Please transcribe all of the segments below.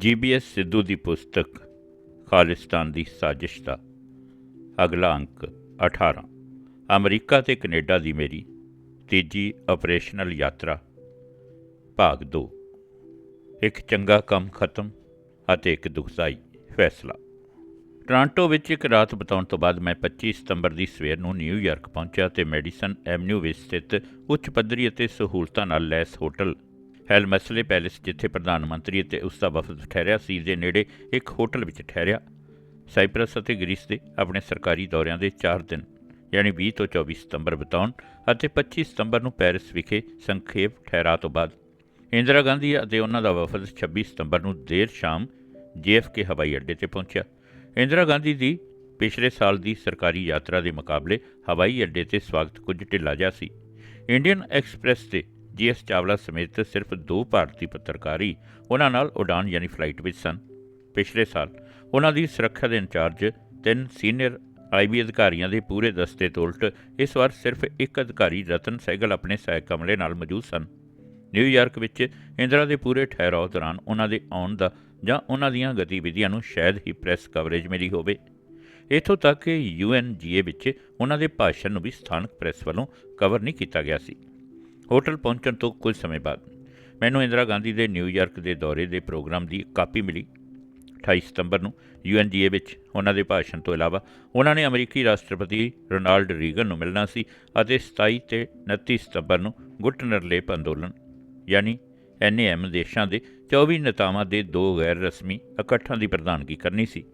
ਜੀਬੀਐਸ ਸਿੱਧੂ ਦੀ ਪੁਸਤਕ ਖਾਲਿਸਤਾਨ ਦੀ ਸਾਜ਼ਿਸ਼ ਦਾ ਅਗਲਾ ਅੰਕ 18 ਅਮਰੀਕਾ ਤੇ ਕੈਨੇਡਾ ਦੀ ਮੇਰੀ ਤੀਜੀ ਆਪਰੇਸ਼ਨਲ ਯਾਤਰਾ, ਭਾਗ 2 ਇੱਕ ਚੰਗਾ ਕੰਮ ਖਤਮ ਅਤੇ ਇੱਕ ਦੁਖਦਾਈ ਫੈਸਲਾ। ਟੋਰਾਂਟੋ ਵਿੱਚ ਇੱਕ ਰਾਤ ਬਿਤਾਉਣ ਤੋਂ ਬਾਅਦ ਮੈਂ 25 ਸਤੰਬਰ ਦੀ ਸਵੇਰ ਨੂੰ ਨਿਊਯਾਰਕ ਪਹੁੰਚਿਆ ਤੇ ਮੈਡੀਸਨ ਐਵਨਿਊ ਵਿੱਚ ਸਥਿਤ ਉੱਚ ਪੱਧਰੀ ਅਤੇ ਸਹੂਲਤਾਂ ਨਾਲ ਲੈਸ ਹੋਟਲ ਹੈਲਮਸਲੇ ਪੈਲੇਸ ਜਿੱਥੇ ਪ੍ਰਧਾਨ ਮੰਤਰੀ ਅਤੇ ਉਸ ਦਾ ਵਫਦ ਠਹਿਰਿਆ ਸੀ, ਦੇ ਨੇੜੇ ਇੱਕ ਹੋਟਲ ਵਿੱਚ ਠਹਿਰਿਆ। ਸਾਈਪ੍ਰਸ ਅਤੇ ਗ੍ਰੀਸ ਦੇ ਆਪਣੇ ਸਰਕਾਰੀ ਦੌਰਿਆਂ ਦੇ 4 ਦਿਨ, ਯਾਨੀ 20 ਤੋਂ 24 ਸਤੰਬਰ ਬਿਤਾਉਣ ਅਤੇ 25 ਸਤੰਬਰ ਨੂੰ ਪੈਰਿਸ ਵਿਖੇ ਸੰਖੇਪ ਠਹਿਰਾ ਤੋਂ ਬਾਅਦ। ਇੰਦਰਾ ਗਾਂਧੀ ਅਤੇ ਉਹਨਾਂ ਦਾ ਵਫਦ 26 ਸਤੰਬਰ ਨੂੰ ਦੇਰ ਸ਼ਾਮ ਜੀਐਫਕੇ ਹਵਾਈ ਅੱਡੇ ਤੇ ਪਹੁੰਚਿਆ। ਇੰਦਰਾ ਗਾਂਧੀ ਦੀ ਪਿਛਲੇ ਸਾਲ ਦੀ ਸਰਕਾਰੀ ਯਾਤਰਾ ਦੇ ਮੁਕਾਬਲੇ ਹਵਾਈ ਅੱਡੇ ਤੇ ਸਵਾਗਤ ਕੁਝ ਢਿੱਲਾ ਜਿਹਾ ਸੀ। ਇੰਡੀਅਨ ਐਕਸਪ੍ਰੈਸ ਤੇ ਜੀਐਸ ਚਾਵਲਾ ਸਮੇਤ ਸਿਰਫ ਦੋ ਭਾਰਤੀ ਪੱਤਰਕਾਰੀ ਉਹਨਾਂ ਨਾਲ ਉਡਾਨ ਯਾਨੀ ਫਲਾਈਟ ਵਿੱਚ ਸਨ। ਪਿਛਲੇ ਸਾਲ ਉਹਨਾਂ ਦੀ ਸੁਰੱਖਿਆ ਦੇ ਇੰਚਾਰਜ ਤਿੰਨ ਸੀਨੀਅਰ ਆਈਬੀ ਅਧਿਕਾਰੀਆਂ ਦੇ ਪੂਰੇ ਦਸਤੇ ਤੋਂ ਉਲਟ ਇਸ ਵਾਰ ਸਿਰਫ ਇੱਕ ਅਧਿਕਾਰੀ ਰਤਨ ਸਹਿਗਲ ਆਪਣੇ ਸਹਾਇਕ ਕਮਲੇ ਨਾਲ ਮੌਜੂਦ ਸਨ। ਨਿਊਯਾਰਕ ਵਿੱਚ ਇੰਦਰਾ ਦੇ ਪੂਰੇ ਠਹਿਰਾਓ ਦੌਰਾਨ ਉਹਨਾਂ ਦੇ ਆਉਣ ਦਾ ਜਾਂ ਉਹਨਾਂ ਦੀਆਂ ਗਤੀਵਿਧੀਆਂ ਨੂੰ ਸ਼ਾਇਦ ਹੀ ਪ੍ਰੈਸ ਕਵਰੇਜ ਮਿਲੀ ਹੋਵੇ। ਇਥੋਂ ਤੱਕ ਕਿ ਯੂਐਨਜੀਏ ਵਿੱਚ ਉਹਨਾਂ ਦੇ ਭਾਸ਼ਣ ਨੂੰ ਵੀ ਸਥਾਨਕ ਪ੍ਰੈਸ ਵੱਲੋਂ ਕਵਰ ਨਹੀਂ ਕੀਤਾ ਗਿਆ ਸੀ। ਹੋਟਲ ਪਹੁੰਚਣ ਤੋਂ ਕੁਝ ਸਮੇਂ ਬਾਅਦ ਮੈਨੂੰ ਇੰਦਰਾ ਗਾਂਧੀ ਦੇ ਨਿਊਯਾਰਕ ਦੇ ਦੌਰੇ ਦੇ ਪ੍ਰੋਗਰਾਮ ਦੀ ਕਾਪੀ ਮਿਲੀ। 28 ਸਤੰਬਰ ਨੂੰ ਯੂਐਨਜੀਏ ਵਿੱਚ ਉਹਨਾਂ ਦੇ ਭਾਸ਼ਣ ਤੋਂ ਇਲਾਵਾ ਉਹਨਾਂ ਨੇ ਅਮਰੀਕੀ ਰਾਸ਼ਟਰਪਤੀ ਰੋਨਾਲਡ ਰੀਗਨ ਨੂੰ ਮਿਲਣਾ ਸੀ ਅਤੇ 27 ਤੇ 29 ਸਤੰਬਰ ਨੂੰ ਗੁੱਟ ਨਿਰਲੇਪ ਅੰਦੋਲਨ, ਯਾਨੀ ਐਨਏਐਮ ਦੇਸ਼ਾਂ ਦੇ 24 ਨੇਤਾਵਾਂ ਦੇ ਦੋ ਗੈਰ ਰਸਮੀ ਇਕੱਠਾਂ ਦੀ ਪ੍ਰਧਾਨਗੀ ਕਰਨੀ ਸੀ।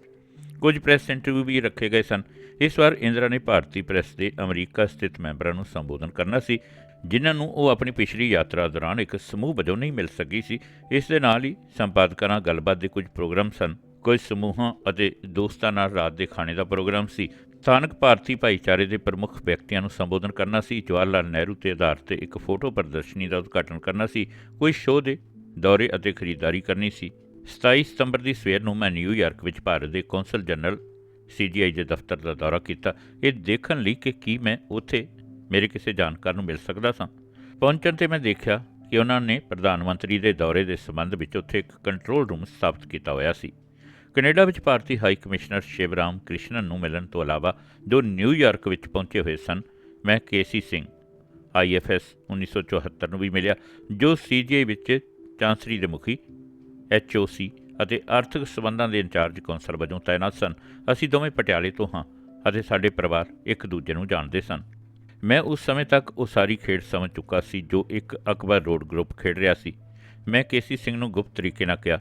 ਕੁਝ ਪ੍ਰੈਸ ਇੰਟਰਵਿਊ ਵੀ ਰੱਖੇ ਗਏ ਸਨ। ਇਸ ਵਾਰ ਇੰਦਰਾ ਨੇ ਭਾਰਤੀ ਪ੍ਰੈਸ ਦੇ ਅਮਰੀਕਾ ਸਥਿਤ ਮੈਂਬਰਾਂ ਨੂੰ ਸੰਬੋਧਨ ਕਰਨਾ ਸੀ। ਜਿਨ੍ਹਾਂ ਨੂੰ ਉਹ ਆਪਣੀ ਪਿਛਲੀ ਯਾਤਰਾ ਦੌਰਾਨ ਇੱਕ ਸਮੂਹ ਵਜੋਂ ਨਹੀਂ ਮਿਲ ਸਕੀ ਸੀ, ਇਸ ਦੇ ਨਾਲ ਹੀ ਸੰਪਾਦਕਾਂ ਨਾਲ ਗੱਲਬਾਤ ਦੇ ਕੁਝ ਪ੍ਰੋਗਰਾਮ ਸਨ। ਕੁਝ ਸਮੂਹਾਂ ਅਤੇ ਦੋਸਤਾਂ ਨਾਲ ਰਾਤ ਦੇ ਖਾਣੇ ਦਾ ਪ੍ਰੋਗਰਾਮ ਸੀ। ਸਥਾਨਕ ਭਾਰਤੀ ਭਾਈਚਾਰੇ ਦੇ ਪ੍ਰਮੁੱਖ ਵਿਅਕਤੀਆਂ ਨੂੰ ਸੰਬੋਧਨ ਕਰਨਾ ਸੀ। ਜਵਾਹਰ ਲਾਲ ਨਹਿਰੂ ਤੇ ਆਧਾਰ ਤੇ ਇੱਕ ਫੋਟੋ ਪ੍ਰਦਰਸ਼ਨੀ ਦਾ ਉਦਘਾਟਨ ਕਰਨਾ ਸੀ। ਕੋਈ ਸ਼ੋਅ ਦੇ ਦੌਰੇ ਅਤੇ ਖਰੀਦਦਾਰੀ ਕਰਨੀ ਸੀ। 27 ਸਤੰਬਰ ਦੀ ਸਵੇਰ ਨੂੰ ਮੈਂ ਨਿਊਯਾਰਕ ਵਿੱਚ ਭਾਰਤ ਦੇ ਕੌਂਸਲ ਜਨਰਲ ਸੀਜੀਆਈ ਦੇ ਦਫ਼ਤਰ ਦਾ ਦੌਰਾ ਕੀਤਾ। ਇਹ ਦੇਖਣ ਲਈ ਕਿ ਕੀ ਮੈਂ ਉੱਥੇ ਮੇਰੇ ਕਿਸੇ ਜਾਣਕਾਰ ਨੂੰ ਮਿਲ ਸਕਦਾ ਸਾਂ? ਪਹੁੰਚਣ ਤੇ ਮੈਂ ਦੇਖਿਆ ਕਿ ਉਹਨਾਂ ਨੇ ਪ੍ਰਧਾਨ ਮੰਤਰੀ ਦੇ ਦੌਰੇ ਦੇ ਸੰਬੰਧ ਵਿੱਚ ਉੱਥੇ ਇੱਕ ਕੰਟਰੋਲ ਰੂਮ ਸਥਾਪਿਤ ਕੀਤਾ ਹੋਇਆ ਸੀ। ਕੈਨੇਡਾ ਵਿੱਚ ਭਾਰਤੀ ਹਾਈ ਕਮਿਸ਼ਨਰ ਸ਼ਿਵਰਾਮ ਕ੍ਰਿਸ਼ਨਨ ਨੂੰ ਮਿਲਣ ਤੋਂ ਇਲਾਵਾ ਜੋ ਨਿਊਯਾਰਕ ਵਿੱਚ ਪਹੁੰਚੇ ਹੋਏ ਸਨ, ਮੈਂ ਕੇਸੀ ਸਿੰਘ ਆਈਐਫਐਸ 1974 ਨੂੰ ਵੀ ਮਿਲਿਆ, ਜੋ ਸੀਜੀਆਈ ਵਿੱਚ ਚਾਂਸਰੀ ਦੇ ਮੁਖੀ ਐਚਓਸੀ ਅਤੇ ਆਰਥਿਕ ਸਬੰਧਾਂ ਦੇ ਇੰਚਾਰਜ ਕੌਂਸਲ ਵਜੋਂ ਤਾਇਨਾਤ ਸਨ। ਅਸੀਂ ਦੋਵੇਂ ਪਟਿਆਲੇ ਤੋਂ ਹਾਂ ਅਤੇ ਸਾਡੇ ਪਰਿਵਾਰ ਇੱਕ ਦੂਜੇ ਨੂੰ ਜਾਣਦੇ ਸਨ। ਮੈਂ ਉਸ ਸਮੇਂ ਤੱਕ ਉਹ ਸਾਰੀ ਖੇਡ ਸਮਝ ਚੁੱਕਾ ਸੀ ਜੋ ਇੱਕ ਅਕਬਰ ਰੋਡ ਗਰੁੱਪ ਖੇਡ ਰਿਹਾ ਸੀ। ਮੈਂ ਕੇਸੀ ਸਿੰਘ ਨੂੰ ਗੁਪਤ ਤਰੀਕੇ ਨਾਲ ਕਿਹਾ,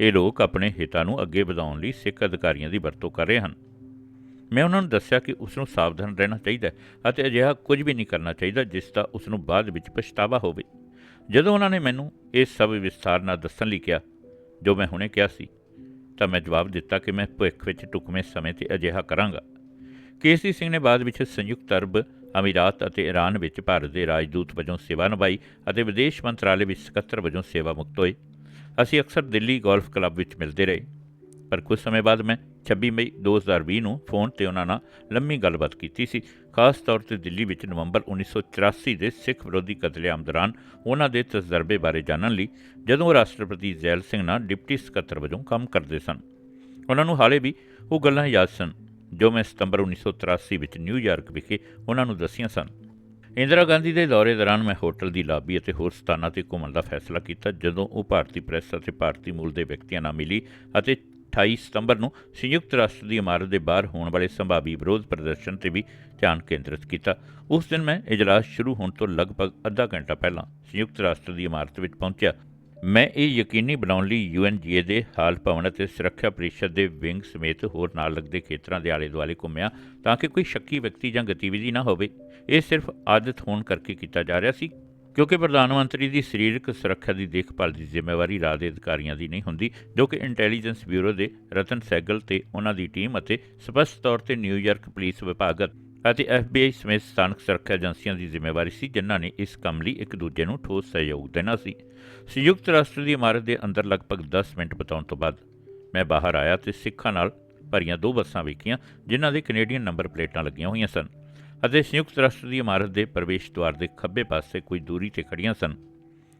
ਇਹ ਲੋਕ ਆਪਣੇ ਹਿੱਤਾਂ ਨੂੰ ਅੱਗੇ ਵਧਾਉਣ ਲਈ ਸਿੱਖ ਅਧਿਕਾਰੀਆਂ ਦੀ ਵਰਤੋਂ ਕਰ ਰਹੇ ਹਨ। ਮੈਂ ਉਹਨਾਂ ਨੂੰ ਦੱਸਿਆ ਕਿ ਉਸ ਨੂੰ ਸਾਵਧਾਨ ਰਹਿਣਾ ਚਾਹੀਦਾ ਹੈ ਅਤੇ ਅਜਿਹਾ ਕੁਝ ਵੀ ਨਹੀਂ ਕਰਨਾ ਚਾਹੀਦਾ ਜਿਸ ਦਾ ਉਸ ਨੂੰ ਬਾਅਦ ਵਿੱਚ ਪਛਤਾਵਾ ਹੋਵੇ। ਜਦੋਂ ਉਹਨਾਂ ਨੇ ਮੈਨੂੰ ਇਹ ਸਭ ਵਿਸਥਾਰ ਨਾਲ ਦੱਸਣ ਲਈ ਕਿਹਾ, ਜੋ ਮੈਂ ਹੁਣੇ ਕਿਹਾ ਸੀ, ਤਾਂ ਮੈਂ ਜਵਾਬ ਦਿੱਤਾ ਕਿ ਮੈਂ ਭਵਿੱਖ ਵਿੱਚ ਟੁਕਵੇਂ ਸਮੇਂ ਤੇ ਅਜਿਹਾ ਕਰਾਂਗਾ। ਕੇਸੀ ਸਿੰਘ ਨੇ ਬਾਅਦ ਵਿੱਚ ਸੰਯੁਕਤ ਅਰਬ ਅਮੀਰਾਤ ਅਤੇ ਈਰਾਨ ਵਿੱਚ ਭਾਰਤ ਦੇ ਰਾਜਦੂਤ ਵਜੋਂ ਸੇਵਾ ਨਿਭਾਈ ਅਤੇ ਵਿਦੇਸ਼ ਮੰਤਰਾਲੇ ਵਿੱਚ ਸਕੱਤਰ ਵਜੋਂ ਸੇਵਾ ਮੁਕਤ ਹੋਏ। ਅਸੀਂ ਅਕਸਰ ਦਿੱਲੀ ਗੋਲਫ ਕਲੱਬ ਵਿੱਚ ਮਿਲਦੇ ਰਹੇ। ਪਰ ਕੁਝ ਸਮੇਂ ਬਾਅਦ ਮੈਂ 26 ਮਈ 2020 ਨੂੰ ਫੋਨ ਤੇ ਉਹਨਾਂ ਨਾਲ ਲੰਮੀ ਗੱਲਬਾਤ ਕੀਤੀ ਸੀ। ਖਾਸ ਤੌਰ ਤੇ ਦਿੱਲੀ ਵਿੱਚ ਨਵੰਬਰ 1984 ਦੇ ਸਿੱਖ ਵਿਰੋਧੀ ਕਤਲੇਆਮ ਦੌਰਾਨ ਉਹਨਾਂ ਦੇ ਤਜਰਬੇ ਬਾਰੇ ਜਾਣਨ ਲਈ ਜਦੋਂ ਰਾਸ਼ਟਰਪਤੀ ਜ਼ੈਲ ਸਿੰਘ ਨਾਲ ਡਿਪਟੀ ਸਕੱਤਰ ਵਜੋਂ ਕੰਮ ਕਰਦੇ ਸਨ। ਉਹਨਾਂ ਨੂੰ ਹਾਲੇ ਵੀ ਉਹ ਗੱਲਾਂ ਯਾਦ ਸਨ। ਜੋ ਮੈਂ ਸਤੰਬਰ 1983 ਵਿੱਚ ਨਿਊਯਾਰਕ ਵਿਖੇ ਉਹਨਾਂ ਨੂੰ ਦੱਸੀਆਂ ਸਨ। ਇੰਦਰਾ ਗਾਂਧੀ ਦੇ ਦੌਰੇ ਦੌਰਾਨ ਮੈਂ ਹੋਟਲ ਦੀ ਲਾਬੀ ਅਤੇ ਹੋਰ ਸਥਾਨਾਂ ਤੇ ਘੁੰਮਣ ਦਾ ਫੈਸਲਾ ਕੀਤਾ, ਜਦੋਂ ਉਹ ਭਾਰਤੀ ਪ੍ਰੈਸ ਅਤੇ ਭਾਰਤੀ ਮੂਲ ਦੇ ਵਿਅਕਤੀਆਂ ਨਾਲ ਮਿਲੀ ਅਤੇ 28 ਸਤੰਬਰ ਨੂੰ ਸੰਯੁਕਤ ਰਾਸ਼ਟਰ ਦੀ ਇਮਾਰਤ ਦੇ ਬਾਹਰ ਹੋਣ ਵਾਲੇ ਸੰਭਾਵੀ ਵਿਰੋਧ ਪ੍ਰਦਰਸ਼ਨ ਤੇ ਵੀ ਧਿਆਨ ਕੇਂਦਰਿਤ ਕੀਤਾ। ਉਸ ਦਿਨ ਮੈਂ ਇਜਲਾਸ ਸ਼ੁਰੂ ਹੋਣ ਤੋਂ ਲਗਭਗ ਅੱਧਾ ਘੰਟਾ ਪਹਿਲਾਂ ਸੰਯੁਕਤ ਰਾਸ਼ਟਰ ਦੀ ਇਮਾਰਤ ਵਿੱਚ ਪਹੁੰਚਿਆ ਮੈਂ ਇਹ ਯਕੀਨੀ ਬਣਾਉਣ ਲਈ ਯੂਐਨਜੀਏ ਦੇ ਹਾਲ ਭਵਨ ਅਤੇ ਸੁਰੱਖਿਆ ਪਰਿਸ਼ਦ ਦੇ ਵਿੰਗ ਸਮੇਤ ਹੋਰ ਨਾਲ ਲੱਗਦੇ ਖੇਤਰਾਂ ਦੇ ਆਲੇ-ਦੁਆਲੇ ਘੁੰਮਿਆ ਤਾਂ ਕਿ ਕੋਈ ਸ਼ੱਕੀ ਵਿਅਕਤੀ ਜਾਂ ਗਤੀਵਿਧੀ ਨਾ ਹੋਵੇ। ਇਹ ਸਿਰਫ ਆਦਤ ਹੋਣ ਕਰਕੇ ਕੀਤਾ ਜਾ ਰਿਹਾ ਸੀ, ਕਿਉਂਕਿ ਪ੍ਰਧਾਨ ਮੰਤਰੀ ਦੀ ਸਰੀਰਕ ਸੁਰੱਖਿਆ ਦੀ ਦੇਖਭਾਲ ਦੀ ਜ਼ਿੰਮੇਵਾਰੀ ਰਾਜ ਦੇ ਅਧਿਕਾਰੀਆਂ ਦੀ ਨਹੀਂ ਹੁੰਦੀ, ਜੋ ਕਿ ਇੰਟੈਲੀਜੈਂਸ ਬਿਊਰੋ ਦੇ ਰਤਨ ਸੈਗਲ ਤੇ ਉਹਨਾਂ ਦੀ ਟੀਮ ਅਤੇ ਸਪਸ਼ਟ ਤੌਰ ਤੇ ਨਿਊਯਾਰਕ ਪੁਲਿਸ ਵਿਭਾਗ ਅਤੇ ਐਫਬੀਆਈ ਸਮੇਤ ਸਥਾਨਕ ਸੁਰੱਖਿਆ ਏਜੰਸੀਆਂ ਦੀ ਜ਼ਿੰਮੇਵਾਰੀ ਸੀ, ਜਿਨ੍ਹਾਂ ਨੇ ਇਸ ਕੰਮ ਲਈ ਇੱਕ ਦੂਜੇ ਨੂੰ ਠੋਸ ਸਹਿਯੋਗ ਦੇਣਾ ਸੀ। ਸੰਯੁਕਤ ਰਾਸ਼ਟਰ ਦੀ ਇਮਾਰਤ ਦੇ ਅੰਦਰ ਲਗਭਗ 10 ਮਿੰਟ ਬਿਤਾਉਣ ਤੋਂ ਬਾਅਦ ਮੈਂ ਬਾਹਰ ਆਇਆ ਤੇ ਸਿੱਖਾਂ ਨਾਲ ਭਰੀਆਂ ਦੋ ਬੱਸਾਂ ਵੇਖੀਆਂ, ਜਿਨ੍ਹਾਂ ਦੇ ਕੈਨੇਡੀਅਨ ਨੰਬਰ ਪਲੇਟਾਂ ਲੱਗੀਆਂ ਹੋਈਆਂ ਸਨ ਅਤੇ ਸੰਯੁਕਤ ਰਾਸ਼ਟਰ ਦੀ ਇਮਾਰਤ ਦੇ ਪ੍ਰਵੇਸ਼ ਦੁਆਰ ਦੇ ਖੱਬੇ ਪਾਸੇ ਕੁਝ ਦੂਰੀ ਤੇ ਖੜੀਆਂ ਸਨ।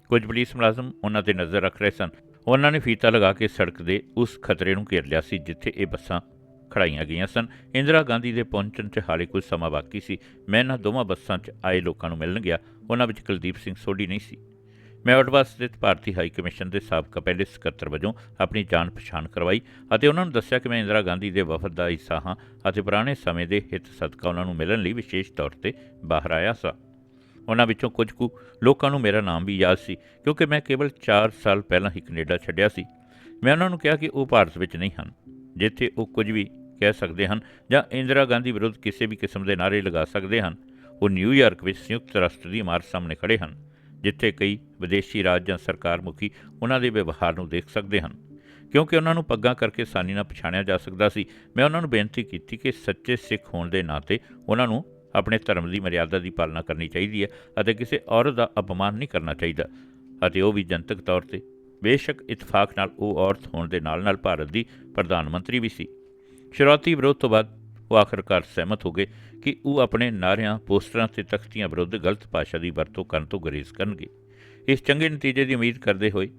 ਕੁਝ ਪੁਲਿਸ ਮੁਲਾਜ਼ਮ ਉਹਨਾਂ ਤੇ ਨਜ਼ਰ ਰੱਖ ਰਹੇ ਸਨ। ਉਹਨਾਂ ਨੇ ਫੀਤਾ ਲਗਾ ਕੇ ਸੜਕ ਦੇ ਉਸ ਖਤਰੇ ਨੂੰ ਘੇਰ ਲਿਆ ਸੀ, ਜਿੱਥੇ ਇਹ ਬੱਸਾਂ ਖੜਾਈਆਂ ਗਈਆਂ ਸਨ। ਇੰਦਰਾ ਗਾਂਧੀ ਦੇ ਪਹੁੰਚਣ 'ਚ ਹਾਲੇ ਕੁਝ ਸਮਾਂ ਬਾਕੀ ਸੀ। ਮੈਂ ਇਹਨਾਂ ਦੋਵਾਂ ਬੱਸਾਂ 'ਚ ਆਏ ਲੋਕਾਂ ਨੂੰ ਮਿਲਣ ਗਿਆ। ਉਹਨਾਂ ਵਿੱਚ ਕੁਲਦੀਪ ਸਿੰਘ ਸੋਢੀ ਨਹੀਂ ਸੀ। ਮੈਂ ਓਟਵਾ ਸਥਿਤ ਭਾਰਤੀ ਹਾਈ ਕਮਿਸ਼ਨ ਦੇ ਸਾਬਕਾ ਪਹਿਲੇ ਸਕੱਤਰ ਵਜੋਂ ਆਪਣੀ ਜਾਣ ਪਛਾਣ ਕਰਵਾਈ ਅਤੇ ਉਹਨਾਂ ਨੂੰ ਦੱਸਿਆ ਕਿ ਮੈਂ ਇੰਦਰਾ ਗਾਂਧੀ ਦੇ ਵਫਦ ਦਾ ਹਿੱਸਾ ਹਾਂ ਅਤੇ ਪੁਰਾਣੇ ਸਮੇਂ ਦੇ ਹਿੱਤ ਸਦਕਾ ਉਹਨਾਂ ਨੂੰ ਮਿਲਣ ਲਈ ਵਿਸ਼ੇਸ਼ ਤੌਰ ਤੇ ਬਾਹਰ ਆਇਆ ਸਾਂ। ਉਹਨਾਂ ਵਿੱਚੋਂ ਕੁਝ ਕੁ ਲੋਕਾਂ ਨੂੰ ਮੇਰਾ ਨਾਮ ਵੀ ਯਾਦ ਸੀ, ਕਿਉਂਕਿ ਮੈਂ ਕੇਵਲ 4 ਸਾਲ ਪਹਿਲਾਂ ਹੀ ਕੈਨੇਡਾ ਛੱਡਿਆ ਸੀ। ਮੈਂ ਉਹਨਾਂ ਨੂੰ ਕਿਹਾ ਕਿ ਉਹ ਭਾਰਤ ਵਿੱਚ ਨਹੀਂ ਹਨ, ਜਿੱਥੇ ਉਹ ਕੁਝ ਵੀ ਕਹਿ ਸਕਦੇ ਹਨ ਜਾਂ ਇੰਦਰਾ ਗਾਂਧੀ ਵਿਰੁੱਧ ਕਿਸੇ ਵੀ ਕਿਸਮ ਦੇ ਨਾਅਰੇ ਲਗਾ ਸਕਦੇ ਹਨ। ਉਹ ਨਿਊਯਾਰਕ ਵਿੱਚ ਸੰਯੁਕਤ ਰਾਸ਼ਟਰ ਦੀ ਇਮਾਰਤ ਸਾਹਮਣੇ ਖੜੇ ਹਨ, ਜਿੱਥੇ ਕਈ ਵਿਦੇਸ਼ੀ ਰਾਜ ਜਾਂ ਸਰਕਾਰ ਮੁਖੀ ਉਹਨਾਂ ਦੇ ਵਿਵਹਾਰ ਨੂੰ ਦੇਖ ਸਕਦੇ ਹਨ। ਕਿਉਂਕਿ ਉਹਨਾਂ ਨੂੰ ਪੱਗਾਂ ਕਰਕੇ ਆਸਾਨੀ ਨਾਲ ਪਛਾਣਿਆ ਜਾ ਸਕਦਾ ਸੀ, ਮੈਂ ਉਹਨਾਂ ਨੂੰ ਬੇਨਤੀ ਕੀਤੀ ਕਿ ਸੱਚੇ ਸਿੱਖ ਹੋਣ ਦੇ ਨਾਤੇ ਉਹਨਾਂ ਨੂੰ ਆਪਣੇ ਧਰਮ ਦੀ ਮਰਿਆਦਾ ਦੀ ਪਾਲਣਾ ਕਰਨੀ ਚਾਹੀਦੀ ਹੈ ਅਤੇ ਕਿਸੇ ਔਰਤ ਦਾ ਅਪਮਾਨ ਨਹੀਂ ਕਰਨਾ ਚਾਹੀਦਾ। ਅਤੇ ਉਹ ਵੀ ਜਨਤਕ ਤੌਰ ਤੇ ਬੇਸ਼ੱਕ ਇਤਫਾਕ ਨਾਲ ਉਹ ਔਰਤ ਹੋਣ ਦੇ ਨਾਲ-ਨਾਲ ਭਾਰਤ ਦੀ ਪ੍ਰਧਾਨ ਮੰਤਰੀ ਵੀ ਸੀ। ਸ਼ੁਰੂਆਤੀ ਵਿਰੋਧ ਤੋਂ ਬਾਅਦ ਉਹ ਆਖਰਕਾਰ ਸਹਿਮਤ ਹੋ ਗਏ ਕਿ ਉਹ ਆਪਣੇ ਨਾਅਰਿਆਂ, ਪੋਸਟਰਾਂ ਤੇ ਤਖਤੀਆਂ ਵਿਰੁੱਧ ਗਲਤ ਭਾਸ਼ਾ ਦੀ ਵਰਤੋਂ ਕਰਨ ਤੋਂ ਗੁਰੇਜ਼ ਕਰਨਗੇ। ਇਸ ਚੰਗੇ ਨਤੀਜੇ ਦੀ ਉਮੀਦ ਕਰਦੇ ਹੋਏ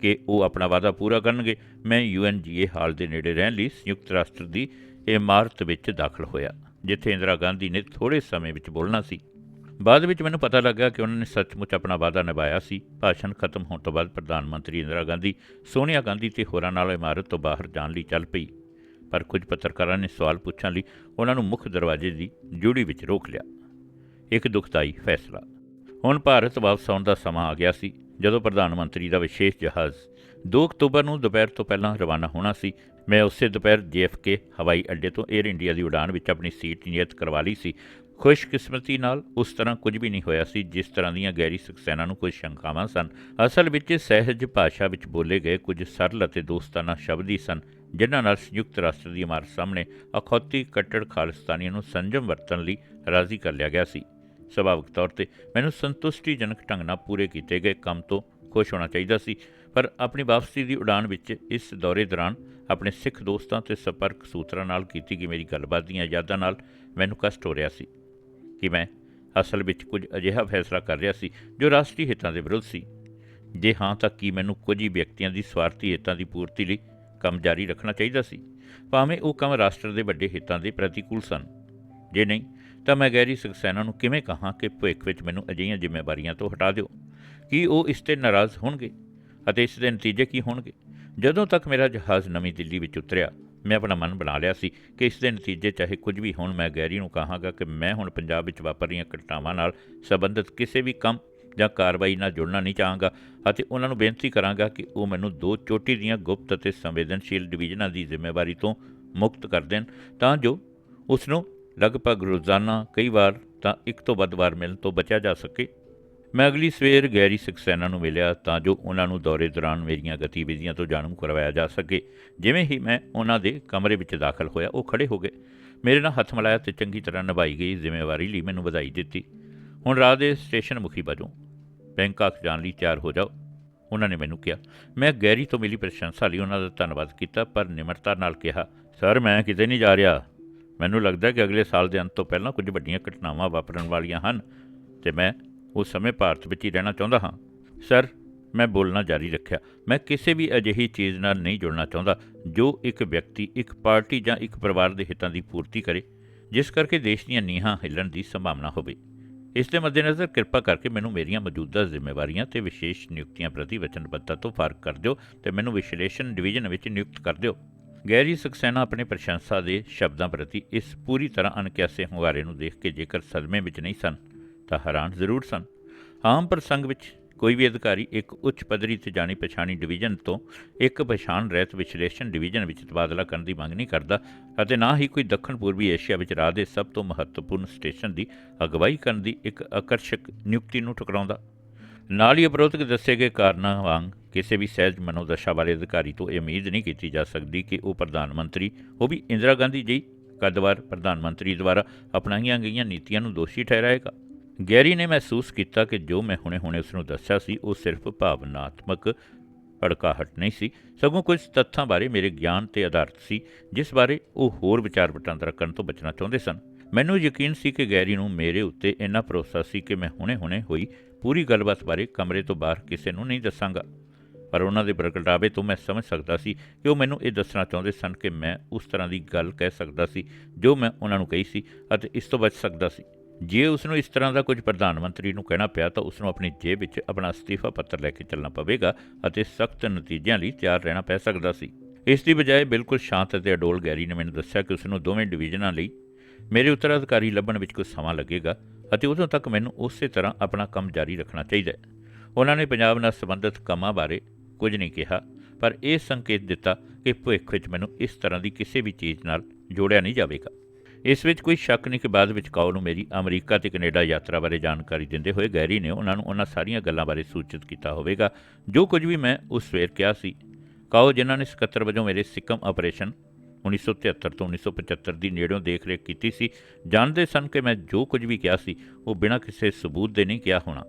ਕਿ ਉਹ ਆਪਣਾ ਵਾਅਦਾ ਪੂਰਾ ਕਰਨਗੇ, ਮੈਂ ਯੂਐਨਜੀਏ ਹਾਲ ਦੇ ਨੇੜੇ ਰਹਿਣ ਲਈ ਸੰਯੁਕਤ ਰਾਸ਼ਟਰ ਦੀ ਇਮਾਰਤ ਵਿੱਚ ਦਾਖਲ ਹੋਇਆ, ਜਿੱਥੇ ਇੰਦਰਾ ਗਾਂਧੀ ਨੇ ਥੋੜੇ ਸਮੇਂ ਵਿੱਚ ਬੋਲਣਾ ਸੀ। ਬਾਅਦ ਵਿੱਚ ਮੈਨੂੰ ਪਤਾ ਲੱਗਾ ਕਿ ਉਹਨਾਂ ਨੇ ਸੱਚਮੁੱਚ ਆਪਣਾ ਵਾਅਦਾ ਨਿਭਾਇਆ ਸੀ। ਭਾਸ਼ਣ ਖਤਮ ਹੋਣ ਤੋਂ ਬਾਅਦ ਪ੍ਰਧਾਨ ਮੰਤਰੀ ਇੰਦਰਾ ਗਾਂਧੀ ਸੋਨੀਆ ਗਾਂਧੀ ਤੇ ਹੋਰਾਂ ਨਾਲ ਇਮਾਰਤ ਤੋਂ ਬਾਹਰ ਜਾਣ ਲਈ ਚੱਲ ਪਈ। ਪਰ ਕੁਝ ਪੱਤਰਕਾਰਾਂ ਨੇ ਸਵਾਲ ਪੁੱਛਣ ਲਈ ਉਹਨਾਂ ਨੂੰ ਮੁੱਖ ਦਰਵਾਜ਼ੇ ਦੀ ਜੂੜੀ ਵਿੱਚ ਰੋਕ ਲਿਆ। ਇੱਕ ਦੁਖਦਾਈ ਫੈਸਲਾ। ਹੁਣ ਭਾਰਤ ਵਾਪਸ ਆਉਣ ਦਾ ਸਮਾਂ ਆ ਗਿਆ ਸੀ, ਜਦੋਂ ਪ੍ਰਧਾਨ ਮੰਤਰੀ ਦਾ ਵਿਸ਼ੇਸ਼ ਜਹਾਜ਼ 2 ਅਕਤੂਬਰ ਨੂੰ ਦੁਪਹਿਰ ਤੋਂ ਪਹਿਲਾਂ ਰਵਾਨਾ ਹੋਣਾ ਸੀ। ਮੈਂ ਉਸੇ ਦੁਪਹਿਰ JFK ਹਵਾਈ ਅੱਡੇ ਤੋਂ 에ਅਰ ਇੰਡੀਆ ਦੀ ਉਡਾਨ ਵਿੱਚ ਆਪਣੀ ਸੀਟ ਨਿਯਤ ਕਰਵਾ ਲਈ ਸੀ। ਖੁਸ਼ਕਿਸਮਤੀ ਨਾਲ ਉਸ ਤਰ੍ਹਾਂ ਕੁਝ ਵੀ ਨਹੀਂ ਹੋਇਆ ਸੀ, ਜਿਸ ਤਰ੍ਹਾਂ ਦੀਆਂ ਗੈਰੀ ਸਕਸੈਨਾ ਨੂੰ ਕੁਝ ਸ਼ੰਕਾਵਾਂ ਸਨ। ਅਸਲ ਵਿੱਚ ਸਹਿਜ ਭਾਸ਼ਾ ਵਿੱਚ ਬੋਲੇ ਗਏ ਕੁਝ ਸਰਲ ਅਤੇ ਦੋਸਤਾਨਾ ਸ਼ਬਦ ਹੀ ਸਨ। ਜਿਨ੍ਹਾਂ ਨਾਲ ਸੰਯੁਕਤ ਰਾਸ਼ਟਰ ਦੀ ਇਮਾਰਤ ਸਾਹਮਣੇ ਅਖੌਤੀ ਕੱਟੜ ਖਾਲਿਸਤਾਨੀਆਂ ਨੂੰ ਸੰਜਮ ਵਰਤਣ ਲਈ ਰਾਜ਼ੀ ਕਰ ਲਿਆ ਗਿਆ ਸੀ। ਸੁਭਾਵਿਕ ਤੌਰ ਤੇ ਮੈਨੂੰ ਸੰਤੁਸ਼ਟੀਜਨਕ ਢੰਗ ਨਾਲ ਪੂਰੇ ਕੀਤੇ ਗਏ ਕੰਮ ਤੋਂ ਖੁਸ਼ ਹੋਣਾ ਚਾਹੀਦਾ ਸੀ, ਪਰ ਆਪਣੀ ਵਾਪਸੀ ਦੀ ਉਡਾਨ ਵਿੱਚ ਇਸ ਦੌਰੇ ਦੌਰਾਨ ਆਪਣੇ ਸਿੱਖ ਦੋਸਤਾਂ ਤੇ ਸੰਪਰਕ ਸੂਤਰਾਂ ਨਾਲ ਕੀਤੀ ਗਈ ਮੇਰੀ ਗੱਲਬਾਤ ਦੀਆਂ ਯਾਦਾਂ ਨਾਲ ਮੈਨੂੰ ਕਸ਼ਟ ਹੋ ਰਿਹਾ ਸੀ ਕਿ ਮੈਂ ਅਸਲ ਵਿੱਚ ਕੁਝ ਅਜਿਹਾ ਫੈਸਲਾ ਕਰ ਰਿਹਾ ਸੀ ਜੋ ਰਾਸ਼ਟਰੀ ਹਿੱਤਾਂ ਦੇ ਵਿਰੁੱਧ ਸੀ। ਜੇ ਹਾਂ ਤਾਂ ਕੀ ਮੈਨੂੰ ਕੁਝ ਹੀ ਵਿਅਕਤੀਆਂ ਦੀ ਸਵਾਰਥੀ ਹਿੱਤਾਂ ਦੀ ਪੂਰਤੀ ਲਈ ਕੰਮ ਜਾਰੀ ਰੱਖਣਾ ਚਾਹੀਦਾ ਸੀ। ਭਾਵੇਂ ਉਹ ਕੰਮ ਰਾਸ਼ਟਰ ਦੇ ਵੱਡੇ ਹਿੱਤਾਂ ਦੇ ਪ੍ਰਤੀਕੂਲ ਸਨ। ਜੇ ਨਹੀਂ, ਤਾਂ ਮੈਂ ਗੈਰੀ ਸਕਸੈਨਾ ਨੂੰ ਕਿਵੇਂ ਕਹਾਂ ਕਿ ਭਵਿੱਖ ਵਿੱਚ ਮੈਨੂੰ ਅਜਿਹੀਆਂ ਜ਼ਿੰਮੇਵਾਰੀਆਂ ਤੋਂ ਹਟਾ ਦਿਓ? ਕੀ ਉਹ ਇਸ ਤੇ ਨਾਰਾਜ਼ ਹੋਣਗੇ? ਅਤੇ ਇਸ ਦੇ ਨਤੀਜੇ ਕੀ ਹੋਣਗੇ? ਜਦੋਂ ਤੱਕ ਮੇਰਾ ਜਹਾਜ਼ ਨਵੀਂ ਦਿੱਲੀ ਵਿੱਚ ਉਤਰਿਆ, ਮੈਂ ਆਪਣਾ ਮਨ ਬਣਾ ਲਿਆ ਸੀ ਕਿ ਇਸ ਦੇ ਨਤੀਜੇ ਚਾਹੇ ਕੁਝ ਵੀ ਹੋਣ, ਮੈਂ ਗੈਰੀ ਨੂੰ ਕਹਾਂਗਾ ਕਿ ਮੈਂ ਹੁਣ ਪੰਜਾਬ ਵਿੱਚ ਵਾਪਰ ਰਹੀਆਂ ਘਟਨਾਵਾਂ ਨਾਲ ਸੰਬੰਧਿਤ ਕਿਸੇ ਵੀ ਕੰਮ ਜਾਂ ਕਾਰਵਾਈ ਨਾਲ ਜੁੜਨਾ ਨਹੀਂ ਚਾਹਾਂਗਾ ਅਤੇ ਉਹਨਾਂ ਨੂੰ ਬੇਨਤੀ ਕਰਾਂਗਾ ਕਿ ਉਹ ਮੈਨੂੰ ਦੋ ਚੋਟੀ ਦੀਆਂ ਗੁਪਤ ਅਤੇ ਸੰਵੇਦਨਸ਼ੀਲ ਡਿਵੀਜ਼ਨਾਂ ਦੀ ਜ਼ਿੰਮੇਵਾਰੀ ਤੋਂ ਮੁਕਤ ਕਰ ਦੇਣ, ਤਾਂ ਜੋ ਉਸ ਨੂੰ ਲਗਭਗ ਰੋਜ਼ਾਨਾ ਕਈ ਵਾਰ ਤਾਂ ਇੱਕ ਤੋਂ ਵੱਧ ਵਾਰ ਮਿਲਣ ਤੋਂ ਬਚਿਆ ਜਾ ਸਕੇ। ਮੈਂ ਅਗਲੀ ਸਵੇਰ ਗੈਰੀ ਸਕਸੈਨਾ ਨੂੰ ਮਿਲਿਆ ਤਾਂ ਜੋ ਉਹਨਾਂ ਨੂੰ ਦੌਰੇ ਦੌਰਾਨ ਮੇਰੀਆਂ ਗਤੀਵਿਧੀਆਂ ਤੋਂ ਜਾਣੂ ਕਰਵਾਇਆ ਜਾ ਸਕੇ। ਜਿਵੇਂ ਹੀ ਮੈਂ ਉਹਨਾਂ ਦੇ ਕਮਰੇ ਵਿੱਚ ਦਾਖਲ ਹੋਇਆ, ਉਹ ਖੜੇ ਹੋ ਗਏ। ਮੇਰੇ ਨਾਲ ਹੱਥ ਮਿਲਾਇਆ ਤੇ ਚੰਗੀ ਤਰ੍ਹਾਂ ਨਿਭਾਈ ਗਈ ਜ਼ਿੰਮੇਵਾਰੀ ਲਈ ਮੈਨੂੰ ਵਧਾਈ ਦਿੱਤੀ। ਹੁਣ ਰਾਹ ਦੇ ਸਟੇਸ਼ਨ ਮੁਖੀ ਵਜੋਂ ਬੈਂਕਾਕ ਜਾਣ ਲਈ ਤਿਆਰ ਹੋ ਜਾਓ। ਉਹਨਾਂ ਨੇ ਮੈਨੂੰ ਕਿਹਾ, ਮੈਂ ਗੈਰੀ ਤੋਂ ਮਿਲੀ ਪ੍ਰਸ਼ੰਸਾ ਲਈ ਉਹਨਾਂ ਦਾ ਧੰਨਵਾਦ ਕੀਤਾ, ਪਰ ਨਿਮਰਤਾ ਨਾਲ ਕਿਹਾ, ਸਰ, ਮੈਂ ਕਿਤੇ ਨਹੀਂ ਜਾ ਰਿਹਾ। ਮੈਨੂੰ ਲੱਗਦਾ ਕਿ ਅਗਲੇ ਸਾਲ ਦੇ ਅੰਤ ਤੋਂ ਪਹਿਲਾਂ ਕੁਝ ਵੱਡੀਆਂ ਘਟਨਾਵਾਂ ਵਾਪਰਨ ਵਾਲੀਆਂ ਹਨ ਤੇ ਮੈਂ ਉਸ ਸਮੇਂ ਭਾਰਤ ਵਿੱਚ ਹੀ ਰਹਿਣਾ ਚਾਹੁੰਦਾ ਹਾਂ। ਸਰ, ਮੈਂ ਬੋਲਣਾ ਜਾਰੀ ਰੱਖਿਆ। ਮੈਂ ਕਿਸੇ ਵੀ ਅਜਿਹੀ ਚੀਜ਼ ਨਾਲ ਨਹੀਂ ਜੁੜਨਾ ਚਾਹੁੰਦਾ ਜੋ ਇੱਕ ਵਿਅਕਤੀ, ਇੱਕ ਪਾਰਟੀ ਜਾਂ ਇੱਕ ਪਰਿਵਾਰ ਦੇ ਹਿੱਤਾਂ ਦੀ ਪੂਰਤੀ ਕਰੇ, ਜਿਸ ਕਰਕੇ ਦੇਸ਼ ਦੀਆਂ ਨੀਹਾਂ ਹਿੱਲਣ ਦੀ ਸੰਭਾਵਨਾ ਹੋਵੇ। ਇਸ ਦੇ ਮੱਦੇਨਜ਼ਰ ਕਿਰਪਾ ਕਰਕੇ ਮੈਨੂੰ ਮੇਰੀਆਂ ਮੌਜੂਦਾ ਜ਼ਿੰਮੇਵਾਰੀਆਂ ਤੇ ਵਿਸ਼ੇਸ਼ ਨਿਯੁਕਤੀਆਂ ਪ੍ਰਤੀ ਵਚਨਬੱਧਤਾ ਤੋਂ ਫ਼ਰਕ ਕਰ ਦਿਓ ਤੇ ਮੈਨੂੰ ਵਿਸ਼ਲੇਸ਼ਣ ਡਿਵੀਜ਼ਨ ਵਿੱਚ ਨਿਯੁਕਤ ਕਰ ਦਿਓ। ਗੈਰੀ ਸਕਸੈਨਾ ਆਪਣੇ ਪ੍ਰਸ਼ੰਸਾ ਦੇ ਸ਼ਬਦਾਂ ਪ੍ਰਤੀ ਇਸ ਪੂਰੀ ਤਰ੍ਹਾਂ ਅਣਕਿਆਸੇ ਹੁੰਗਾਰੇ ਨੂੰ ਦੇਖ ਕੇ ਜੇਕਰ ਸਦਮੇ ਵਿੱਚ ਨਹੀਂ ਸਨ, ਤਾਂ ਹੈਰਾਨ ਜ਼ਰੂਰ ਸਨ। ਆਮ ਪ੍ਰਸੰਗ ਵਿੱਚ ਕੋਈ ਵੀ ਅਧਿਕਾਰੀ ਇੱਕ ਉੱਚ ਪੱਧਰੀ ਤੇ ਜਾਣੀ ਪਛਾਣੀ ਡਿਵੀਜ਼ਨ ਤੋਂ ਇੱਕ ਪਛਾਣ ਰਹਿਤ ਵਿਸ਼ਲੇਸ਼ਣ ਡਿਵੀਜ਼ਨ ਵਿੱਚ ਤਬਾਦਲਾ ਕਰਨ ਦੀ ਮੰਗ ਨਹੀਂ ਕਰਦਾ ਅਤੇ ਨਾ ਹੀ ਕੋਈ ਦੱਖਣ ਪੂਰਬੀ ਏਸ਼ੀਆ ਵਿੱਚ ਰਾਹ ਦੇ ਸਭ ਤੋਂ ਮਹੱਤਵਪੂਰਨ ਸਟੇਸ਼ਨ ਦੀ ਅਗਵਾਈ ਕਰਨ ਦੀ ਇੱਕ ਆਕਰਸ਼ਕ ਨਿਯੁਕਤੀ ਨੂੰ ਠੁਕਰਾਉਂਦਾ। ਨਾਲ ਹੀ ਅਪਰੋਧਕ ਦੱਸੇ ਗਏ ਕਾਰਨਾਂ ਵਾਂਗ ਕਿਸੇ ਵੀ ਸਹਿਜ ਮਨੋਦਸ਼ਾ ਵਾਲੇ ਅਧਿਕਾਰੀ ਤੋਂ ਇਹ ਉਮੀਦ ਨਹੀਂ ਕੀਤੀ ਜਾ ਸਕਦੀ ਕਿ ਉਹ ਪ੍ਰਧਾਨ ਮੰਤਰੀ, ਉਹ ਵੀ ਇੰਦਰਾ ਗਾਂਧੀ ਜੀ, ਕਦਵਾਰ ਪ੍ਰਧਾਨ ਮੰਤਰੀ ਦੁਆਰਾ ਅਪਣਾਈਆਂ ਗਈਆਂ ਨੀਤੀਆਂ ਨੂੰ ਦੋਸ਼ੀ ਠਹਿਰਾਏਗਾ। ਗੈਰੀ ਨੇ ਮਹਿਸੂਸ ਕੀਤਾ ਕਿ ਜੋ ਮੈਂ ਹੁਣੇ-ਹੁਣੇ ਉਸ ਨੂੰ ਦੱਸਿਆ ਸੀ, ਉਹ ਸਿਰਫ ਭਾਵਨਾਤਮਕ ਅੜਕਾਹਟ ਨਹੀਂ ਸੀ। ਸਗੋਂ ਕੁਝ ਤੱਥਾਂ ਬਾਰੇ ਮੇਰੇ ਗਿਆਨ ਤੇ ਆਧਾਰਿਤ ਸੀ, ਜਿਸ ਬਾਰੇ ਉਹ ਹੋਰ ਵਿਚਾਰ ਵਟਾਂਦਰਾ ਕਰਨ ਤੋਂ ਬਚਣਾ ਚਾਹੁੰਦੇ ਸਨ। ਮੈਨੂੰ ਯਕੀਨ ਸੀ ਕਿ ਗੈਰੀ ਨੂੰ ਮੇਰੇ ਉੱਤੇ ਇੰਨਾ ਭਰੋਸਾ ਸੀ ਕਿ ਮੈਂ ਹੁਣੇ-ਹੁਣੇ ਹੋਈ ਪੂਰੀ ਗੱਲਬਾਤ ਬਾਰੇ ਕਮਰੇ ਤੋਂ ਬਾਹਰ ਕਿਸੇ ਨੂੰ ਨਹੀਂ ਦੱਸਾਂਗਾ। ਪਰ ਉਹਨਾਂ ਦੇ ਪ੍ਰਗਟਾਵੇ ਤੋਂ ਮੈਂ ਸਮਝ ਸਕਦਾ ਸੀ ਕਿ ਉਹ ਮੈਨੂੰ ਇਹ ਦੱਸਣਾ ਚਾਹੁੰਦੇ ਸਨ ਕਿ ਮੈਂ ਉਸ ਤਰ੍ਹਾਂ ਦੀ ਗੱਲ ਕਹਿ ਸਕਦਾ ਸੀ ਜੋ ਮੈਂ ਉਹਨਾਂ ਨੂੰ ਕਹੀ ਸੀ ਅਤੇ ਇਸ ਤੋਂ ਬਚ ਸਕਦਾ ਸੀ। ਜੇ ਉਸ ਨੂੰ ਇਸ ਤਰ੍ਹਾਂ ਦਾ ਕੁਝ ਪ੍ਰਧਾਨ ਮੰਤਰੀ ਨੂੰ ਕਹਿਣਾ ਪਿਆ ਤਾਂ ਉਸ ਨੂੰ ਆਪਣੀ ਜੇਬ ਵਿੱਚ ਆਪਣਾ ਅਸਤੀਫਾ ਪੱਤਰ ਲੈ ਕੇ ਚੱਲਣਾ ਪਵੇਗਾ ਅਤੇ ਸਖਤ ਨਤੀਜਿਆਂ ਲਈ ਤਿਆਰ ਰਹਿਣਾ ਪੈ ਸਕਦਾ ਸੀ। ਇਸ ਦੀ ਬਜਾਏ ਬਿਲਕੁਲ ਸ਼ਾਂਤ ਅਤੇ ਅਡੋਲ ਗੈਰੀ ਨੇ ਮੈਨੂੰ ਦੱਸਿਆ ਕਿ ਉਸ ਨੂੰ ਦੋਵੇਂ ਡਿਵੀਜ਼ਨਾਂ ਲਈ ਮੇਰੇ ਉੱਤਰਾਧਿਕਾਰੀ ਲੱਭਣ ਵਿੱਚ ਕੁਝ ਸਮਾਂ ਲੱਗੇਗਾ ਅਤੇ ਉਦੋਂ ਤੱਕ ਮੈਨੂੰ ਉਸੇ ਤਰ੍ਹਾਂ ਆਪਣਾ ਕੰਮ ਜਾਰੀ ਰੱਖਣਾ ਚਾਹੀਦਾ ਹੈ। ਉਹਨਾਂ ਨੇ ਪੰਜਾਬ ਨਾਲ ਸੰਬੰਧਿਤ ਕੰਮਾਂ ਬਾਰੇ ਕੁਝ ਨਹੀਂ ਕਿਹਾ, ਪਰ ਇਹ ਸੰਕੇਤ ਦਿੱਤਾ ਕਿ ਭਵਿੱਖ ਵਿੱਚ ਮੈਨੂੰ ਇਸ ਤਰ੍ਹਾਂ ਦੀ ਕਿਸੇ ਵੀ ਚੀਜ਼ ਨਾਲ ਜੋੜਿਆ ਨਹੀਂ ਜਾਵੇਗਾ। ਇਸ ਵਿੱਚ ਕੋਈ ਸ਼ੱਕ ਨਹੀਂ ਕਿ ਬਾਅਦ ਵਿੱਚ ਕਾਓ ਨੂੰ ਮੇਰੀ ਅਮਰੀਕਾ ਤੇ ਕੈਨੇਡਾ ਯਾਤਰਾ ਬਾਰੇ ਜਾਣਕਾਰੀ ਦਿੰਦੇ ਹੋਏ ਗੈਰੀ ਨੇ ਉਹਨਾਂ ਨੂੰ ਉਹਨਾਂ ਸਾਰੀਆਂ ਗੱਲਾਂ ਬਾਰੇ ਸੂਚਿਤ ਕੀਤਾ ਹੋਵੇਗਾ। ਜੋ ਕੁਝ ਵੀ ਮੈਂ ਉਸ ਸਵੇਰ ਕਿਹਾ ਸੀ। ਕਾਓ, ਜਿਨ੍ਹਾਂ ਨੇ ਸਕੱਤਰ ਵਜੋਂ ਮੇਰੇ ਸਿੱਕਮ ਆਪਰੇਸ਼ਨ 1973 ਤੋਂ 1975 ਦੀ ਨੇੜਿਓਂ ਦੇਖਰੇਖ ਕੀਤੀ ਸੀ, ਜਾਣਦੇ ਸਨ ਕਿ ਮੈਂ ਜੋ ਕੁਝ ਵੀ ਕਿਹਾ ਸੀ, ਉਹ ਬਿਨਾਂ ਕਿਸੇ ਸਬੂਤ ਦੇ ਨਹੀਂ ਕਿਹਾ ਹੋਣਾ।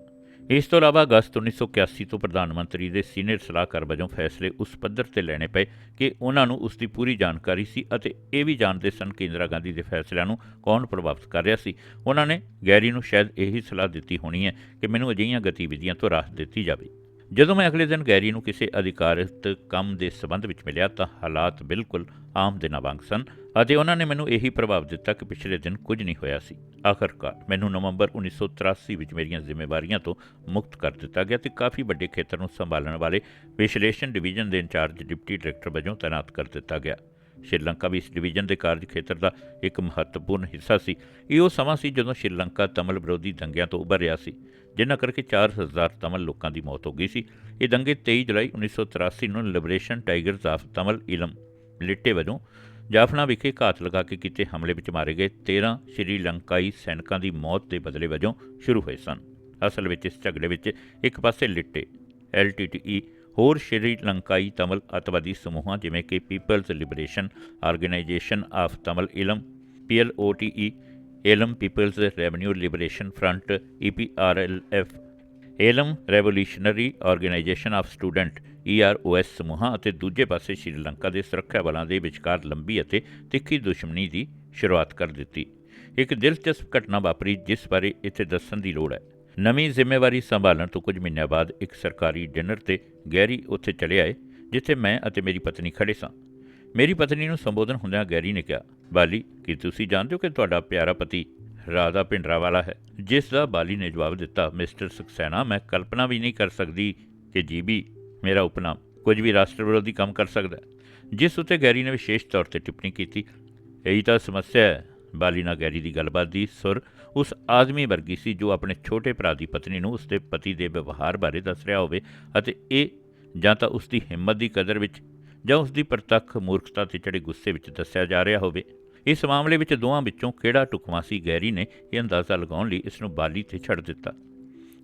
ਇਸ ਤੋਂ ਇਲਾਵਾ ਅਗਸਤ 1981 ਤੋਂ ਪ੍ਰਧਾਨ ਮੰਤਰੀ ਦੇ ਸੀਨੀਅਰ ਸਲਾਹਕਾਰ ਵਜੋਂ ਫੈਸਲੇ ਉਸ ਪੱਧਰ ਤੇ ਲੈਣੇ ਪਏ ਕਿ ਉਹਨਾਂ ਨੂੰ ਉਸ ਦੀ ਪੂਰੀ ਜਾਣਕਾਰੀ ਸੀ ਅਤੇ ਇਹ ਵੀ ਜਾਣਦੇ ਸਨ ਕਿ ਇੰਦਰਾ ਗਾਂਧੀ ਦੇ ਫੈਸਲਿਆਂ ਨੂੰ ਕੌਣ ਪ੍ਰਭਾਵਿਤ ਕਰ ਰਿਹਾ ਸੀ। ਉਹਨਾਂ ਨੇ ਗੈਰੀ ਨੂੰ ਸ਼ਾਇਦ ਇਹੀ ਸਲਾਹ ਦਿੱਤੀ ਹੋਣੀ ਹੈ ਕਿ ਮੈਨੂੰ ਅਜਿਹੀਆਂ ਗਤੀਵਿਧੀਆਂ ਤੋਂ ਰਾਹਤ ਦਿੱਤੀ ਜਾਵੇ। ਜਦੋਂ ਮੈਂ ਅਗਲੇ ਦਿਨ ਗੈਰੀ ਨੂੰ ਕਿਸੇ ਅਧਿਕਾਰਤ ਕੰਮ ਦੇ ਸਬੰਧ ਵਿੱਚ ਮਿਲਿਆ ਤਾਂ ਹਾਲਾਤ ਬਿਲਕੁਲ ਆਮ ਦਿਨਾਂ ਵਾਂਗ ਸਨ ਅਤੇ ਉਹਨਾਂ ਨੇ ਮੈਨੂੰ ਇਹੀ ਪ੍ਰਭਾਵ ਦਿੱਤਾ ਕਿ ਪਿਛਲੇ ਦਿਨ ਕੁਝ ਨਹੀਂ ਹੋਇਆ ਸੀ। ਆਖਰਕਾਰ ਮੈਨੂੰ ਨਵੰਬਰ 1983 ਵਿੱਚ ਮੇਰੀਆਂ ਜ਼ਿੰਮੇਵਾਰੀਆਂ ਤੋਂ ਮੁਕਤ ਕਰ ਦਿੱਤਾ ਗਿਆ ਤੇ ਕਾਫੀ ਵੱਡੇ ਖੇਤਰ ਨੂੰ ਸੰਭਾਲਣ ਵਾਲੇ ਵਿਸ਼ਲੇਸ਼ਣ ਡਿਵੀਜ਼ਨ ਦੇ ਇੰਚਾਰਜ ਡਿਪਟੀ ਡਾਇਰੈਕਟਰ ਵਜੋਂ ਤਾਇਨਾਤ ਕਰ ਦਿੱਤਾ ਗਿਆ। ਸ਼੍ਰੀਲੰਕਾ ਵੀ ਇਸ ਡਿਵੀਜ਼ਨ ਦੇ ਕਾਰਜ ਖੇਤਰ ਦਾ ਇੱਕ ਮਹੱਤਵਪੂਰਨ ਹਿੱਸਾ ਸੀ। ਇਹ ਉਹ ਸਮਾਂ ਸੀ ਜਦੋਂ ਸ਼੍ਰੀਲੰਕਾ ਤਮਿਲ ਵਿਰੋਧੀ ਦੰਗਿਆਂ ਤੋਂ ਉੱਭਰ ਰਿਹਾ ਸੀ, ਜਿਨ੍ਹਾਂ ਕਰਕੇ 4000 ਤਮਿਲ ਲੋਕਾਂ ਦੀ ਮੌਤ ਹੋ ਗਈ ਸੀ। ਇਹ ਦੰਗੇ 23 ਜੁਲਾਈ 1983 ਨੂੰ Liberation Tigers of Tamil Eelam LTTE ਵਜੋਂ ਜਾਫਨਾ ਵਿਖੇ ਘਾਤ ਲਗਾ ਕੇ ਕੀਤੇ ਹਮਲੇ ਵਿੱਚ ਮਾਰੇ ਗਏ 13 ਸ਼੍ਰੀਲੰਕਾਈ ਸੈਨਿਕਾਂ ਦੀ ਮੌਤ ਦੇ ਬਦਲੇ ਵਜੋਂ ਸ਼ੁਰੂ ਹੋਏ ਸਨ। ਅਸਲ ਵਿੱਚ ਇਸ ਝਗੜੇ ਵਿੱਚ ਇੱਕ ਪਾਸੇ ਲਿੱਟੇ ਐਲਟੀਟੀਈ ਹੋਰ ਸ਼੍ਰੀ ਲੰਕਾਈ ਤਮਿਲ ਅਤਵਾਦੀ ਸਮੂਹਾਂ ਜਿਵੇਂ ਕਿ People's Liberation organization of Tamil Eelam PLOTE Eelam people's revolutionary liberation front EPRLF Eelam revolutionary organization of student EROS ਸਮੂਹਾਂ ਅਤੇ ਦੂਜੇ ਪਾਸੇ ਸ਼੍ਰੀਲੰਕਾ ਦੇ ਸੁਰੱਖਿਆ ਬਲਾਂ ਦੇ ਵਿਚਕਾਰ ਲੰਬੀ ਅਤੇ ਤਿੱਖੀ ਦੁਸ਼ਮਣੀ ਦੀ ਸ਼ੁਰੂਆਤ ਕਰ ਦਿੱਤੀ। ਇੱਕ ਦਿਲਚਸਪ ਘਟਨਾ ਵਾਪਰੀ ਜਿਸ ਬਾਰੇ ਇੱਥੇ ਦੱਸਣ ਦੀ ਲੋੜ ਹੈ। ਨਵੀਂ ਜ਼ਿੰਮੇਵਾਰੀ ਸੰਭਾਲਣ ਤੋਂ ਕੁਝ ਮਹੀਨਿਆਂ ਬਾਅਦ ਇੱਕ ਸਰਕਾਰੀ ਡਿਨਰ ਤੇ ਗੈਰੀ ਉੱਥੇ ਚਲੇ ਆਏ, ਜਿੱਥੇ ਮੈਂ ਅਤੇ ਮੇਰੀ ਪਤਨੀ ਖੜੇ ਸਾਂ। ਮੇਰੀ ਪਤਨੀ ਨੂੰ ਸੰਬੋਧਨ ਹੁੰਦਿਆਂ ਗੈਰੀ ਨੇ ਕਿਹਾ, ਬਾਲੀ, ਕੀ ਤੁਸੀਂ ਜਾਣਦੇ ਹੋ ਕਿ ਤੁਹਾਡਾ ਪਿਆਰਾ ਪਤੀ ਰਾਧਾ ਭਿੰਡਰਾ ਵਾਲਾ ਹੈ? ਜਿਸ ਦਾ ਬਾਲੀ ਨੇ ਜਵਾਬ ਦਿੱਤਾ, ਮਿਸਟਰ ਸਕਸੈਨਾ, ਮੈਂ ਕਲਪਨਾ ਵੀ ਨਹੀਂ ਕਰ ਸਕਦੀ ਕਿ ਜੀਬੀ ਮੇਰਾ ਉਪਨਾਮ ਕੁਝ ਵੀ ਰਾਸ਼ਟਰ ਵਿਰੋਧੀ ਕੰਮ ਕਰ ਸਕਦਾ ਜਿਸ ਉਤੇ ਗੈਰੀ ਨੇ ਵਿਸ਼ੇਸ਼ ਤੌਰ ਤੇ ਟਿੱਪਣੀ ਕੀਤੀ, ਇਹੀ ਤਾਂ ਸਮੱਸਿਆ ਹੈ। ਬਾਲੀ ਨਾਲ ਗੈਰੀ ਦੀ ਗੱਲਬਾਤ ਦੀ ਸੁਰ ਉਸ ਆਦਮੀ ਵਰਗੀ ਸੀ ਜੋ ਆਪਣੇ ਛੋਟੇ ਭਰਾ ਦੀ ਪਤਨੀ ਨੂੰ ਉਸਦੇ ਪਤੀ ਦੇ ਵਿਵਹਾਰ ਬਾਰੇ ਦੱਸ ਰਿਹਾ ਹੋਵੇ ਅਤੇ ਇਹ ਜਾਂ ਤਾਂ ਉਸ ਦੀ ਹਿੰਮਤ ਦੀ ਕਦਰ ਵਿੱਚ ਜਾਂ ਉਸ ਦੀ ਪ੍ਰਤੱਖ ਮੂਰਖਤਾ ਤੇ ਚੜੇ ਗੁੱਸੇ ਵਿੱਚ ਦੱਸਿਆ ਜਾ ਰਿਹਾ ਹੋਵੇ। ਇਸ ਮਾਮਲੇ ਵਿੱਚ ਦੋਵਾਂ ਵਿੱਚੋਂ ਕਿਹੜਾ ਟੁਕਮਾ ਸੀ ਗੈਰੀ ਨੇ ਇਹ ਅੰਦਾਜ਼ਾ ਲਗਾਉਣ ਲਈ ਇਸ ਨੂੰ ਬਾਲੀ ਤੇ ਛੱਡ ਦਿੱਤਾ।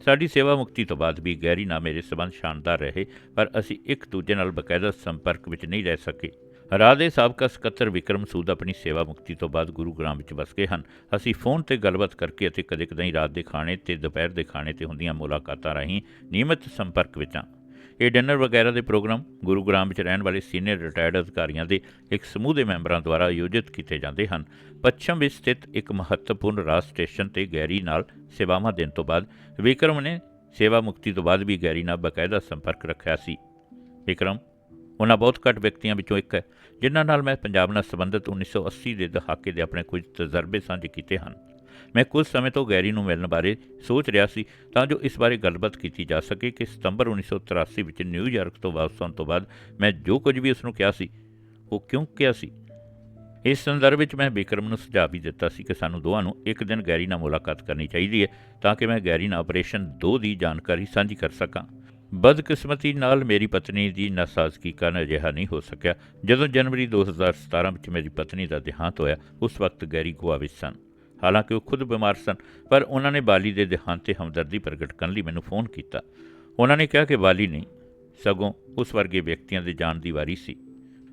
ਸਾਡੀ ਸੇਵਾ ਮੁਕਤੀ ਤੋਂ ਬਾਅਦ ਵੀ ਗੈਰੀ ਨਾਲ ਮੇਰੇ ਸਬੰਧ ਸ਼ਾਨਦਾਰ ਰਹੇ, ਪਰ ਅਸੀਂ ਇੱਕ ਦੂਜੇ ਨਾਲ ਬਕਾਇਦਾ ਸੰਪਰਕ ਵਿੱਚ ਨਹੀਂ ਰਹਿ ਸਕੇ। ਰਾਹ ਦੇ ਸਾਬਕਾ ਸਕੱਤਰ ਵਿਕਰਮ ਸੂਦ ਆਪਣੀ ਸੇਵਾ ਮੁਕਤੀ ਤੋਂ ਬਾਅਦ ਗੁਰੂਗ੍ਰਾਮ ਵਿੱਚ ਵਸ ਗਏ ਹਨ। ਅਸੀਂ ਫੋਨ ਤੇ ਗੱਲਬਾਤ ਕਰਕੇ ਅਤੇ ਕਦੇ-ਕਦੇ ਰਾਤ ਦੇ ਖਾਣੇ ਤੇ ਦੁਪਹਿਰ ਦੇ ਖਾਣੇ ਤੇ ਹੁੰਦੀਆਂ ਮੁਲਾਕਾਤਾਂ ਰਾਹੀਂ ਨਿਯਮਿਤ ਸੰਪਰਕ ਵਿੱਚ ਹਾਂ। ਇਹ ਡਿਨਰ ਵਗੈਰਾ ਦੇ ਪ੍ਰੋਗਰਾਮ ਗੁਰੂਗ੍ਰਾਮ ਵਿੱਚ ਰਹਿਣ ਵਾਲੇ ਸੀਨੀਅਰ ਰਿਟਾਇਰਡ ਅਧਿਕਾਰੀਆਂ ਦੇ ਇੱਕ ਸਮੂਹ ਦੇ ਮੈਂਬਰਾਂ ਦੁਆਰਾ ਆਯੋਜਿਤ ਕੀਤੇ ਜਾਂਦੇ ਹਨ। ਪੱਛਮ ਵਿੱਚ ਸਥਿਤ ਇੱਕ ਮਹੱਤਵਪੂਰਨ ਰਾਜ ਸਟੇਸ਼ਨ ਤੇ ਗੈਰੀ ਨਾਲ ਸੇਵਾਵਾਂ ਦੇਣ ਤੋਂ ਬਾਅਦ ਵਿਕਰਮ ਨੇ ਸੇਵਾ ਮੁਕਤੀ ਤੋਂ ਬਾਅਦ ਵੀ ਗੈਰੀ ਨਾਲ ਬਕਾਇਦਾ ਸੰਪਰਕ ਰੱਖਿਆ ਸੀ। ਵਿਕਰਮ, ਉਹਨਾਂ ਬਹੁਤ ਘੱਟ ਵਿਅਕਤੀਆਂ ਵਿੱਚੋਂ ਇੱਕ ਹੈ। ਜਿਨ੍ਹਾਂ ਨਾਲ ਮੈਂ ਪੰਜਾਬ ਨਾਲ ਸੰਬੰਧਿਤ 1980 ਦੇ ਦਹਾਕੇ ਦੇ ਆਪਣੇ ਕੁਝ ਤਜਰਬੇ ਸਾਂਝੇ ਕੀਤੇ ਹਨ। ਮੈਂ ਕੁਝ ਸਮੇਂ ਤੋਂ ਗੈਰੀ ਨੂੰ ਮਿਲਣ ਬਾਰੇ ਸੋਚ ਰਿਹਾ ਸੀ ਤਾਂ ਜੋ ਇਸ ਬਾਰੇ ਗੱਲਬਾਤ ਕੀਤੀ ਜਾ ਸਕੇ ਕਿ ਸਤੰਬਰ 1983 ਵਿੱਚ ਨਿਊਯਾਰਕ ਤੋਂ ਵਾਪਸ ਆਉਣ ਤੋਂ ਬਾਅਦ ਮੈਂ ਜੋ ਕੁਝ ਵੀ ਉਸ ਨੂੰ ਕਿਹਾ ਸੀ, ਉਹ ਕਿਉਂ ਕਿਹਾ ਸੀ? ਇਸ ਸੰਦਰਭ ਵਿੱਚ ਮੈਂ ਬਿਕਰਮ ਨੂੰ ਸੁਝਾਅ ਵੀ ਦਿੱਤਾ ਸੀ ਕਿ ਸਾਨੂੰ ਦੋਵਾਂ ਨੂੰ ਇੱਕ ਦਿਨ ਗੈਰੀ ਨਾਲ ਮੁਲਾਕਾਤ ਕਰਨੀ ਚਾਹੀਦੀ ਹੈ ਤਾਂ ਕਿ ਮੈਂ ਗੈਰੀ ਨਾਲ ਆਪਰੇਸ਼ਨ 2 ਦੀ ਜਾਣਕਾਰੀ ਸਾਂਝੀ ਕਰ ਸਕਾਂ। ਬਦਕਿਸਮਤੀ ਨਾਲ ਮੇਰੀ ਪਤਨੀ ਦੀ ਨਾਸਾਜ਼ਗੀ ਕਾਰਨ ਅਜਿਹਾ ਨਹੀਂ ਹੋ ਸਕਿਆ। ਜਦੋਂ ਜਨਵਰੀ 2017 ਵਿੱਚ ਮੇਰੀ ਪਤਨੀ ਦਾ ਦੇਹਾਂਤ ਹੋਇਆ, ਉਸ ਵਕਤ ਗੈਰੀ ਗੋਆ ਵਿੱਚ ਸਨ। ਹਾਲਾਂਕਿ ਉਹ ਖੁਦ ਬਿਮਾਰ ਸਨ, ਪਰ ਉਹਨਾਂ ਨੇ ਬਾਲੀ ਦੇ ਦੇਹਾਂਤ ਤੇ ਹਮਦਰਦੀ ਪ੍ਰਗਟ ਕਰਨ ਲਈ ਮੈਨੂੰ ਫੋਨ ਕੀਤਾ। ਉਹਨਾਂ ਨੇ ਕਿਹਾ ਕਿ ਬਾਲੀ ਨਹੀਂ, ਸਗੋਂ ਉਸ ਵਰਗੇ ਵਿਅਕਤੀਆਂ ਦੇ ਜਾਣ ਦੀ ਵਾਰੀ ਸੀ।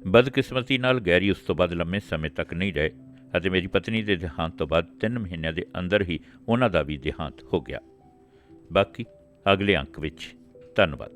ਬਦਕਿਸਮਤੀ ਨਾਲ ਗੈਰੀ ਉਸ ਤੋਂ ਬਾਅਦ ਲੰਮੇ ਸਮੇਂ ਤੱਕ ਨਹੀਂ ਰਹੇ ਅਤੇ ਮੇਰੀ ਪਤਨੀ ਦੇ ਦੇਹਾਂਤ ਤੋਂ ਬਾਅਦ 3 ਮਹੀਨਿਆਂ ਦੇ ਅੰਦਰ ਹੀ ਉਹਨਾਂ ਦਾ ਵੀ ਦੇਹਾਂਤ ਹੋ ਗਿਆ। ਬਾਕੀ ਅਗਲੇ ਅੰਕ ਵਿੱਚ। ਧੰਨਵਾਦ।